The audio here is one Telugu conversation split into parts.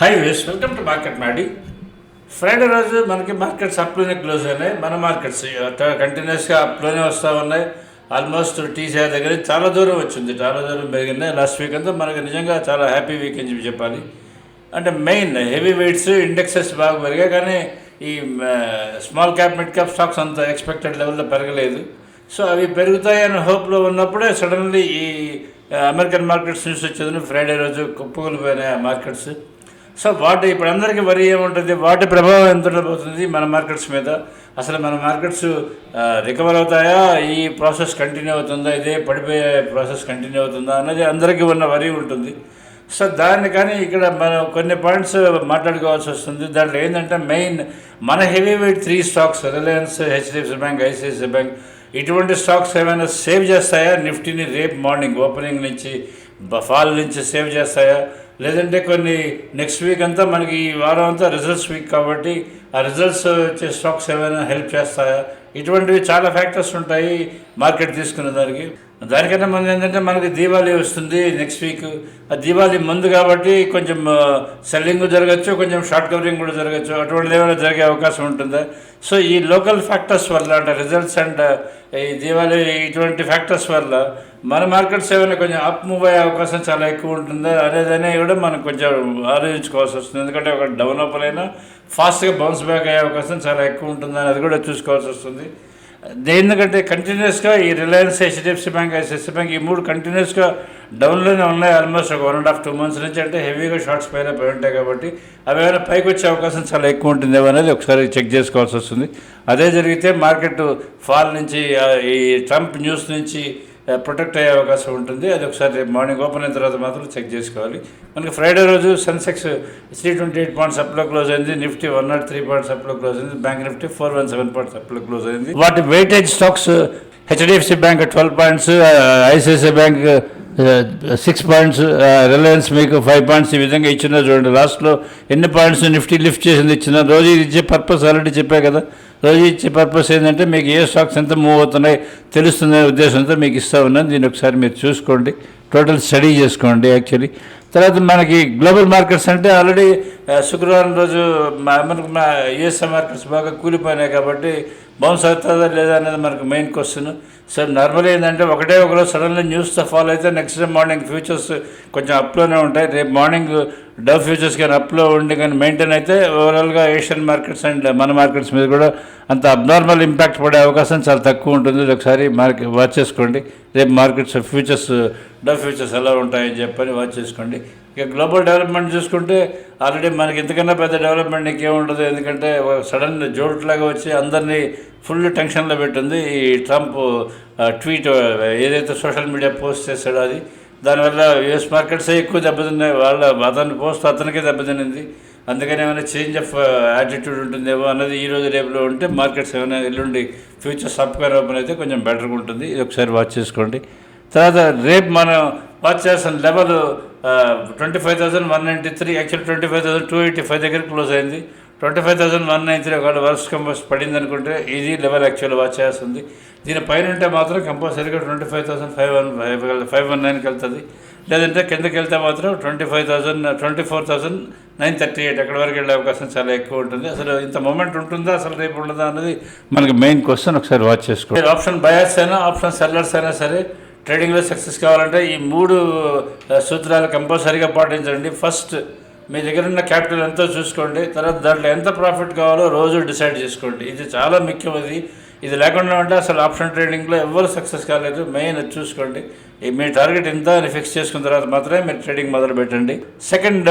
Hi guys welcome to market మాడి ఫ్రైడే రోజు మనకి మార్కెట్స్ అప్లోనే క్లోజ్ అయినాయి. మన మార్కెట్స్ కంటిన్యూస్గా అప్లోనే వస్తూ ఉన్నాయి. ఆల్మోస్ట్ టీసీఆర్ దగ్గర చాలా దూరం వచ్చింది. చాలా దూరం పెరిగింది. లాస్ట్ వీక్ అంతా మనకి నిజంగా చాలా హ్యాపీ వీక్ అని చెప్పి చెప్పాలి. అంటే మెయిన్ హెవీ వెయిట్స్ ఇండెక్సెస్ బాగా పెరిగాయి. కానీ ఈ small cap mid cap stocks అంత ఎక్స్పెక్టెడ్ లెవెల్లో పెరగలేదు. సో అవి పెరుగుతాయని హోప్లో ఉన్నప్పుడే సడన్లీ ఈ అమెరికన్ మార్కెట్స్ న్యూస్ వచ్చేది. ఫ్రైడే రోజు కుప్పకూలిపోయినాయి ఆ మార్కెట్స్ సో వాటి ఇప్పుడు అందరికీ వరి ఏముంటుంది? వాటి ప్రభావం ఎంత ఉండబోతుంది? మన మార్కెట్స్ మీద. అసలు మన మార్కెట్స్ రికవర్ అవుతాయా? ఈ ప్రాసెస్ కంటిన్యూ అవుతుందా? ఇదే పడిపోయే ప్రాసెస్ కంటిన్యూ అవుతుందా? అనేది అందరికీ ఉన్న వరి ఉంటుంది. సో దాన్ని కానీ ఇక్కడ మనం కొన్ని పాయింట్స్ మాట్లాడుకోవాల్సి వస్తుంది. దాంట్లో ఏంటంటే మెయిన్ మన heavy weight three stocks Reliance HDFC bank ICICI bank ఇటువంటి స్టాక్స్ ఏమైనా సేవ్ చేస్తాయా? నిఫ్టీని రేపు మార్నింగ్ ఓపెనింగ్ నుంచి ఫాల్ నుంచి సేవ్ చేస్తాయా? లేదంటే కొన్ని నెక్స్ట్ వీక్ అంతా మనకి ఈ వారం అంతా రిజల్ట్స్ వీక్ కాబట్టి ఆ రిజల్ట్స్ వచ్చే స్టాక్స్ ఏమైనా హెల్ప్ చేస్తాయా? ఇటువంటివి చాలా ఫ్యాక్టర్స్ ఉంటాయి మార్కెట్ తీసుకునే దానికి. దానికన్నా ముందు ఏంటంటే మనకి దీపావళి వస్తుంది నెక్స్ట్ వీక్ ఆ దీపావళి ముందు కాబట్టి కొంచెం సెల్లింగ్ జరగచ్చు కొంచెం షార్ట్ కవరింగ్ కూడా జరగచ్చు. అటువంటిది ఏమైనా జరిగే అవకాశం ఉంటుందా? సో ఈ లోకల్ ఫ్యాక్టర్స్ వల్ల అంటే రిజల్ట్స్ అండ్ ఈ దీపావళి ఇటువంటి ఫ్యాక్టర్స్ వల్ల మన మార్కెట్స్ ఏమైనా కొంచెం అప్ మూవ్ అయ్యే అవకాశం చాలా ఎక్కువ ఉంటుందా? అనేదనే కూడా మనం కొంచెం ఆలోచించుకోవాల్సి వస్తుంది. ఎందుకంటే ఒక డౌన్ అప్ అయినా ఫాస్ట్గా బౌన్స్ బ్యాక్ అయ్యే అవకాశం చాలా ఎక్కువ ఉంటుంది అనేది కూడా చూసుకోవాల్సి వస్తుంది. ఎందుకంటే కంటిన్యూస్గా ఈ Reliance HDFC bank ICICI bank ఈ మూడు కంటిన్యూస్గా డౌన్లోనే ఉన్నాయి ఆల్మోస్ట్ ఒక one and half two months నుంచి. అంటే హెవీగా షార్ట్స్ పైన పోయి ఉంటాయి కాబట్టి అవి ఏమైనా పైకి వచ్చే అవకాశం చాలా ఎక్కువ ఉంటుందేమో అనేది ఒకసారి చెక్ చేసుకోవాల్సి వస్తుంది. అదే జరిగితే మార్కెట్ ఫాల్ నుంచి ఈ ట్రంప్ న్యూస్ నుంచి ప్రొటెక్ట్ అయ్యే అవకాశం ఉంటుంది. అది ఒకసారి రేపు మార్నింగ్ ఓపెన్ అయిన తర్వాత మాత్రం చెక్ చేసుకోవాలి. మనకి ఫ్రైడే రోజు Sensex three twenty eight points అప్లో close అయింది. Nifty one not three points అప్లో close అయింది. Bank Nifty four one seven points అప్లో close అయింది. వాటి weightage stocks HDFC bank twelve points ICICI bank six points Reliance మీకు ఫైవ్ పాయింట్స్ ఈ విధంగా ఇచ్చిన చూడండి. లాస్ట్లో ఎన్ని పాయింట్స్ నిఫ్టీ లిఫ్ట్ చేసింది ఇచ్చిన? రోజు ఇది ఇచ్చే పర్పస్ ఆల్రెడీ చెప్పా కదా. రోజు ఇచ్చే పర్పస్ ఏంటంటే మీకు ఏ స్టాక్స్ ఎంత మూవ్ అవుతున్నాయి తెలుస్తుందనే ఉద్దేశంతో మీకు ఇస్తా ఉన్నాను. దీన్ని ఒకసారి మీరు చూసుకోండి. టోటల్ స్టడీ చేసుకోండి యాక్చువల్లీ తర్వాత మనకి గ్లోబల్ మార్కెట్స్ అంటే ఆల్రెడీ శుక్రవారం రోజు మనకు మా యుఎస్ఏ మార్కెట్స్ బాగా కూలిపోయినాయి కాబట్టి బౌన్స్ అవుతుందా లేదా అనేది మనకు మెయిన్ క్వశ్చన్. సో నార్మల్ ఏంటంటే ఒకటే ఒకరోజు సడన్లీ న్యూస్తో ఫాలో అయితే నెక్స్ట్ డే మార్నింగ్ ఫ్యూచర్స్ కొంచెం అప్లోనే ఉంటాయి. రేపు మార్నింగ్ డవ్ ఫ్యూచర్స్ కానీ అప్లో ఉండి కానీ మెయింటైన్ అయితే ఓవరాల్గా ఏషియన్ మార్కెట్స్ అండ్ మన మార్కెట్స్ మీద కూడా అంత అబ్నార్మల్ ఇంపాక్ట్ పడే అవకాశం చాలా తక్కువ ఉంటుంది. ఒకసారి మార్కెట్ వాచ్ చేసుకోండి. రేపు మార్కెట్స్ ఫ్యూచర్స్ డవ్ ఫ్యూచర్స్ ఎలా ఉంటాయని చెప్పని వాచ్ చేసుకోండి. ఇక గ్లోబల్ డెవలప్మెంట్ చూసుకుంటే ఆల్రెడీ మనకి ఇంతకన్నా పెద్ద డెవలప్మెంట్ ఇంకేముండదు. ఎందుకంటే సడన్ జోట్లాగా వచ్చి అందరినీ ఫుల్ టెన్షన్లో పెట్టింది ఈ ట్రంప్ ట్వీట్ ఏదైతే సోషల్ మీడియా పోస్ట్ చేశాడో అది. దానివల్ల యుఎస్ మార్కెట్స్ ఎక్కువ దెబ్బతిన్నాయి. వాళ్ళ అతని పోస్ట్ అతనికే దెబ్బతినింది. అందుకని ఏమైనా చేంజ్ ఆఫ్ యాటిట్యూడ్ ఉంటుందేమో అన్నది ఈ రోజు రేపులో ఉంటే మార్కెట్స్ ఏమైనా ఎల్లుండి ఫ్యూచర్స్ సాఫ్ట్వేర్ ఓపెన్ అయితే కొంచెం బెటర్గా ఉంటుంది. ఇది ఒకసారి వాచ్ చేసుకోండి. తర్వాత రేపు మనం వాచ్ చేసిన level twenty five thousand one ninety three actual twenty five thousand two eighty five దగ్గర క్లోజ్ అయింది. Twenty five thousand one nine three ఒకవేళ వర్స్ కంపోజ్ పడింది అనుకుంటే ఇది లెవెల్ యాక్చువల్ వాచ్ చేస్తుంది. దీని పైన ఉంటే మాత్రం కంపల్సరీగా twenty five thousand five one five five one నైన్కి వెళ్తుంది. లేదంటే కిందకి వెళ్తే మాత్రం twenty five thousand twenty four thousand nine thirty eight అక్కడ వరకు వెళ్ళే అవకాశం చాలా ఎక్కువ ఉంటుంది. అసలు ఇంత మూమెంట్ ఉంటుందా అసలు రేపు ఉండదా అన్నది మనకి మెయిన్ క్వశ్చన్ ఒకసారి వాచ్ చేసుకోండి ఆప్షన్ బయర్స్ అయినా ఆప్షన్ సెల్లర్స్ అయినా సరే ట్రేడింగ్లో సక్సెస్ కావాలంటే ఈ మూడు సూత్రాలు కంపల్సరీగా పాటించండి. ఫస్ట్ మీ దగ్గర ఉన్న క్యాపిటల్ ఎంతో చూసుకోండి. తర్వాత దాంట్లో ఎంత ప్రాఫిట్ కావాలో రోజు డిసైడ్ చేసుకోండి. ఇది చాలా ముఖ్యమైనది. ఇది లేకుండా ఉంటే అసలు ఆప్షన్ ట్రేడింగ్లో ఎవరు సక్సెస్ కాలేదు. మెయిన్ అది చూసుకోండి మీ టార్గెట్ ఎంత అని ఫిక్స్ చేసుకున్న తర్వాత మాత్రమే మీరు ట్రేడింగ్ మొదలు పెట్టండి సెకండ్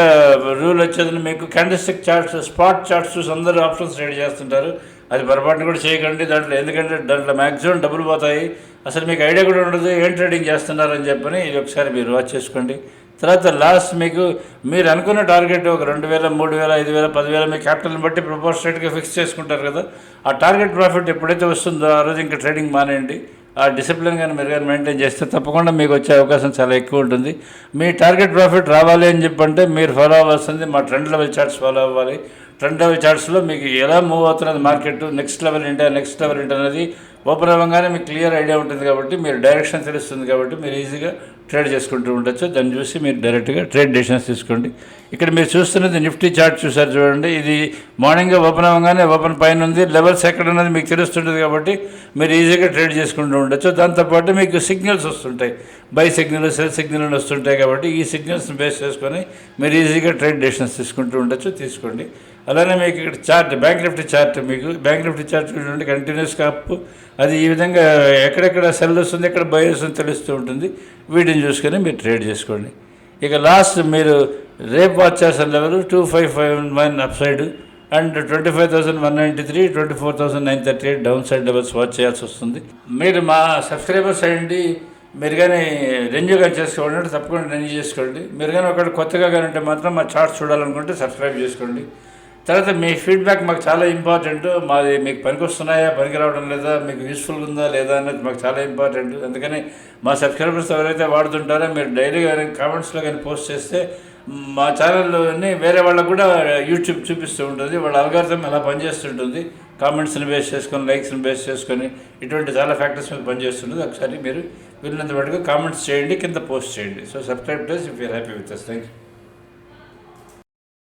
రూల్ వచ్చేది మీకు క్యాండిస్టిక్ చార్ట్స్ స్పాట్ చార్ట్స్ చూసి అందరూ ఆప్షన్స్ ట్రేడ్ చేస్తుంటారు. అది పొరపాటున కూడా చేయకండి దాంట్లో ఎందుకంటే దాంట్లో మ్యాక్సిమం డబ్బులు పోతాయి. అసలు మీకు ఐడియా కూడా ఉండదు ఏం ట్రేడింగ్ చేస్తున్నారని చెప్పని ఇది ఒకసారి మీరు వాచ్ చేసుకోండి. తర్వాత లాస్ట్ మీకు మీరు అనుకున్న టార్గెట్ ఒక రెండు వేల మూడు వేల ఐదు వేల పదివేల మీ క్యాపిటల్ని బట్టి ప్రపోర్షనేట్గా ఫిక్స్ చేసుకుంటారు కదా. ఆ టార్గెట్ ప్రాఫిట్ ఎప్పుడైతే వస్తుందో ఆ రోజు ఇంకా ట్రేడింగ్ మానేయండి. ఆ డిసిప్లిన్ కానీ మీరు కానీ మెయింటైన్ చేస్తే తప్పకుండా మీకు వచ్చే అవకాశం చాలా ఎక్కువ ఉంటుంది. మీ టార్గెట్ ప్రాఫిట్ రావాలి అని చెప్పంటే మీరు ఫాలో అవ్వాల్సింది మా ట్రెండ్ లెవెల్ చార్ట్స్ ఫాలో అవ్వాలి. ట్రెండ్ లెవెల్ చార్ట్స్లో మీకు ఎలా మూవ్ అవుతున్నది మార్కెట్ నెక్స్ట్ లెవెల్ ఏంటి నెక్స్ట్ లెవెల్ ఏంటి అనేది ఓపెన్ అవ్వగానే మీకు క్లియర్ ఐడియా ఉంటుంది కాబట్టి మీరు డైరెక్షన్ తెలుస్తుంది కాబట్టి మీరు ఈజీగా ట్రేడ్ చేసుకుంటూ ఉండొచ్చు. దాన్ని చూసి మీరు డైరెక్ట్గా ట్రేడ్ డెసిషన్స్ తీసుకోండి. ఇక్కడ మీరు చూస్తున్నది నిఫ్టీ చార్ట్ చూసారు చూడండి. ఇది మార్నింగ్ ఓపెన్ అవ్వగానే ఓపెన్ పైన ఉంది. లెవెల్స్ ఎక్కడ ఉన్నది మీకు తెలుస్తుంటుంది కాబట్టి మీరు ఈజీగా ట్రేడ్ చేసుకుంటూ ఉండొచ్చు. దాంతోపాటు మీకు సిగ్నల్స్ వస్తుంటాయి. బై సిగ్నల్ సెల్ సిగ్నల్ వస్తుంటాయి కాబట్టి ఈ సిగ్నల్స్ని బేస్ చేసుకొని మీరు ఈజీగా ట్రేడ్ డెసిషన్స్ తీసుకుంటూ ఉండొచ్చు. తీసుకోండి. అలానే మీకు ఇక్కడ చార్ట్ బ్యాంక్ నిఫ్టీ చార్ట్ మీకు బ్యాంక్ నిఫ్టీ చార్ట్ చూడండి కంటిన్యూస్గా అప్ అది ఈ విధంగా ఎక్కడెక్కడ సెల్ వస్తుంది ఎక్కడ బై వస్తుంది తెలుస్తూ ఉంటుంది. వీటిని చూసుకొని మీరు ట్రేడ్ చేసుకోండి. ఇక లాస్ట్ మీరు రేపు వాచ్ చేసిన level two five five one upside and twenty five thousand one ninety three twenty four thousand nine thirty eight downside levels watch చేయాల్సి వస్తుంది. మీరు మా సబ్స్క్రైబర్స్ అయ్యండి మీరు కానీ రెన్యూ కానీ చేసుకోవాలంటే తప్పకుండా రెన్యూ చేసుకోండి. మీరు కానీ ఒకటి కొత్తగా కానీ ఉంటే మాత్రం మా చార్ట్స్ చూడాలనుకుంటే సబ్స్క్రైబ్ చేసుకోండి. తర్వాత మీ ఫీడ్బ్యాక్ మాకు చాలా ఇంపార్టెంట్ మాది మీకు పనికి వస్తున్నాయా పనికి రావడం లేదా మీకు యూస్ఫుల్గా ఉందా లేదా అనేది మాకు చాలా ఇంపార్టెంట్ అందుకని మా సబ్స్క్రైబర్స్ ఎవరైతే వాడుతుంటారో మీరు డైలీ కానీ కామెంట్స్లో కానీ పోస్ట్ చేస్తే మా ఛానల్ని వేరే వాళ్ళకు కూడా యూట్యూబ్ చూపిస్తూ ఉంటుంది. వాళ్ళ అల్గారిథం ఎలా పనిచేస్తుంటుంది. కామెంట్స్ని బేస్ చేసుకొని లైక్స్ని బేస్ చేసుకొని ఇటువంటి చాలా ఫ్యాక్టర్స్ మీద పనిచేస్తుంటుంది. ఒకసారి మీరు వీళ్ళంత పాటుగా కామెంట్స్ చేయండి కింద పోస్ట్ చేయండి. సో సబ్స్క్రైబ్ చేసి if you're happy with us thank you